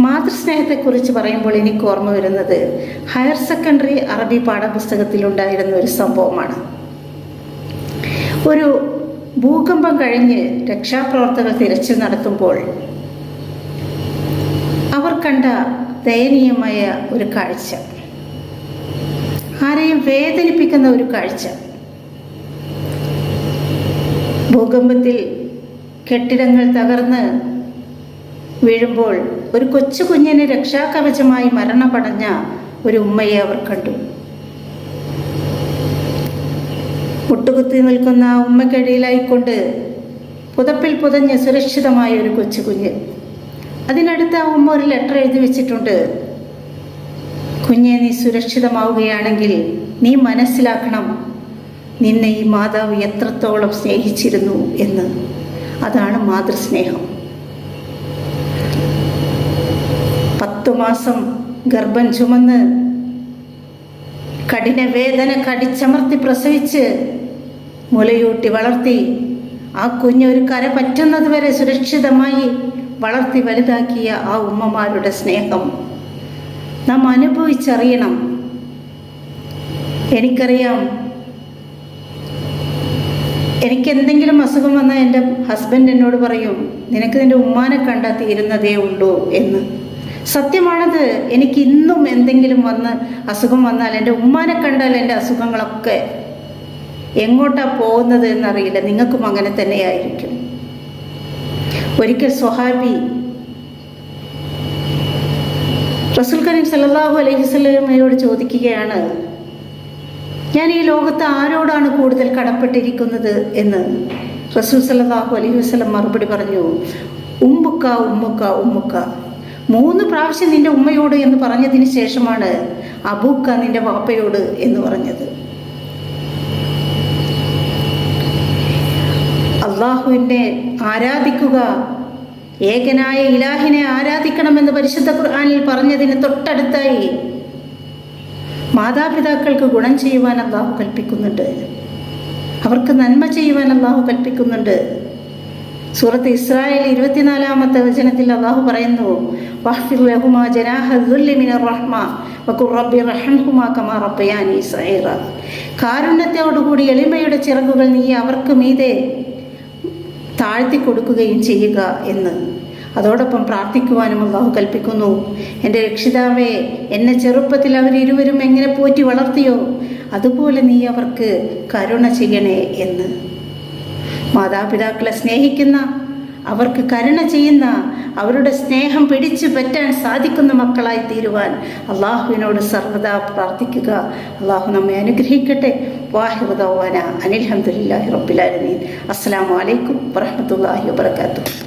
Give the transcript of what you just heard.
മാതൃസ്നേഹത്തെക്കുറിച്ച് പറയുമ്പോൾ എനിക്ക് ഓർമ്മ വരുന്നത് ഹയർ സെക്കൻഡറി അറബി പാഠപുസ്തകത്തിലുണ്ടായിരുന്ന ഒരു സംഭവമാണ്. ഒരു ഭൂകമ്പം കഴിഞ്ഞ് രക്ഷാപ്രവർത്തകർ തിരച്ചിൽ നടത്തുമ്പോൾ അവർ കണ്ട ദയനീയമായ ഒരു കാഴ്ച. ആരെയും വേദനിപ്പിക്കുന്ന ഒരു കാഴ്ച. ഭൂകമ്പത്തിൽ കെട്ടിടങ്ങൾ തകർന്ന് വീഴുമ്പോൾ ഒരു കൊച്ചു കുഞ്ഞിന് രക്ഷാകവചമായി മരണപടഞ്ഞ ഒരു ഉമ്മയെ അവർ കണ്ടു. മുട്ടുകുത്തി നിൽക്കുന്ന ഉമ്മക്കടിയിലായിക്കൊണ്ട് പുതപ്പിൽ പുതഞ്ഞ് സുരക്ഷിതമായ ഒരു കൊച്ചു കുഞ്ഞ്. അതിനടുത്ത് ആ ഉമ്മ ഒരു ലെറ്റർ എഴുതി വെച്ചിട്ടുണ്ട്. കുഞ്ഞെ നീ സുരക്ഷിതമാവുകയാണെങ്കിൽ നീ മനസ്സിലാക്കണം നിന്നെ ഈ മാതാവ് എത്രത്തോളം സ്നേഹിച്ചിരുന്നു എന്ന്. അതാണ് മാതൃസ്നേഹം. പത്തു മാസം ഗർഭം ചുമന്ന് കഠിന വേദന കടിച്ചമർത്തി പ്രസവിച്ച് മുലയൂട്ടി വളർത്തി ആ കുഞ്ഞ് ഒരു കര പറ്റുന്നത് വരെ സുരക്ഷിതമായി വളർത്തി വലുതാക്കിയ ആ ഉമ്മമാരുടെ സ്നേഹം നാം അനുഭവിച്ചറിയണം. എനിക്കറിയാം. എനിക്ക് എന്തെങ്കിലും അസുഖം വന്നാൽ എന്റെ ഹസ്ബൻഡ് എന്നോട് പറയും നിനക്ക് നിന്റെ ഉമ്മാനെ കണ്ടാൽ തീരുന്നതേ ഉള്ളൂ എന്ന്. സത്യമാണത്. എനിക്ക് ഇന്നും എന്തെങ്കിലും വന്ന് അസുഖം വന്നാൽ എന്റെ ഉമ്മാനെ കണ്ടാൽ എന്റെ അസുഖങ്ങളൊക്കെ എങ്ങോട്ടാണ് പോകുന്നത് എന്നറിയില്ല. നിങ്ങൾക്കും അങ്ങനെ തന്നെയായിരിക്കും. ഒരിക്കൽ സ്വഹാബി റസൂൽ കരീം സല്ലല്ലാഹു അലൈഹി വസല്ലമയോട് ചോദിക്കുകയാണ് ഞാൻ ഈ ലോകത്ത് ആരോടാണ് കൂടുതൽ കടപ്പെട്ടിരിക്കുന്നത്? എന്ന്. റസൂൽ സല്ലല്ലാഹു അലൈഹി വസ്ലം മറുപടി പറഞ്ഞു ഉമ്മുക്ക ഉമ്മുക്ക ഉമ്മുക്ക. മൂന്ന് പ്രാവശ്യം നിന്റെ ഉമ്മയോട് എന്ന് പറഞ്ഞതിന് ശേഷമാണ് അബൂക്ക നിന്റെ വാപ്പയോട് എന്ന് പറഞ്ഞത്. അള്ളാഹുവിനെ ആരാധിക്കുക ഏകനായ ഇലാഹിനെ ആരാധിക്കണമെന്ന് പരിശുദ്ധ ഖുർആാനിൽ പറഞ്ഞതിന് തൊട്ടടുത്തായി മാതാപിതാക്കൾക്ക് ഗുണം ചെയ്യുവാൻ അള്ളാഹു കൽപ്പിക്കുന്നുണ്ട്. അവർക്ക് നന്മ ചെയ്യുവാൻ അള്ളാഹു കൽപ്പിക്കുന്നുണ്ട്. സൂറത്ത് ഇസ്രായേൽ ഇരുപത്തിനാലാമത്തെ വചനത്തിൽ അള്ളാഹു പറയുന്നു റഹ്മ റബ്ബി കമാ കാരുണ്യത്തോടുകൂടി എളിമയുടെ ചിറകുകൾ നീ അവർക്ക് മീതെ താഴ്ത്തി കൊടുക്കുകയും ചെയ്യുക എന്ന്. അതോടൊപ്പം പ്രാർത്ഥിക്കുവാനും അള്ളാഹു കൽപ്പിക്കുന്നു. എന്റെ രക്ഷിതാവേ എന്നെ ചെറുപ്പത്തിൽ അവരിരുവരും എങ്ങനെ പോറ്റി വളർത്തിയോ? അതുപോലെ നീ അവർക്ക് കരുണ ചെയ്യണേ എന്ന്. മാതാപിതാക്കളെ സ്നേഹിക്കുന്ന അവർക്ക് കരുണ ചെയ്യുന്ന അവരുടെ സ്നേഹം പിടിച്ചു പറ്റാൻ സാധിക്കുന്ന മക്കളായി തീരുവാൻ അള്ളാഹുവിനോട് സർവദാ പ്രാർത്ഥിക്കുക. അള്ളാഹു നമ്മെ അനുഗ്രഹിക്കട്ടെ. വാഹിറുദാന അനിൽഹമുല്ലാഹി റബ്ബിലാലമീൻ അസ്സാം വലൈക്കും വറഹമത്തല്ലാഹി വാത്തു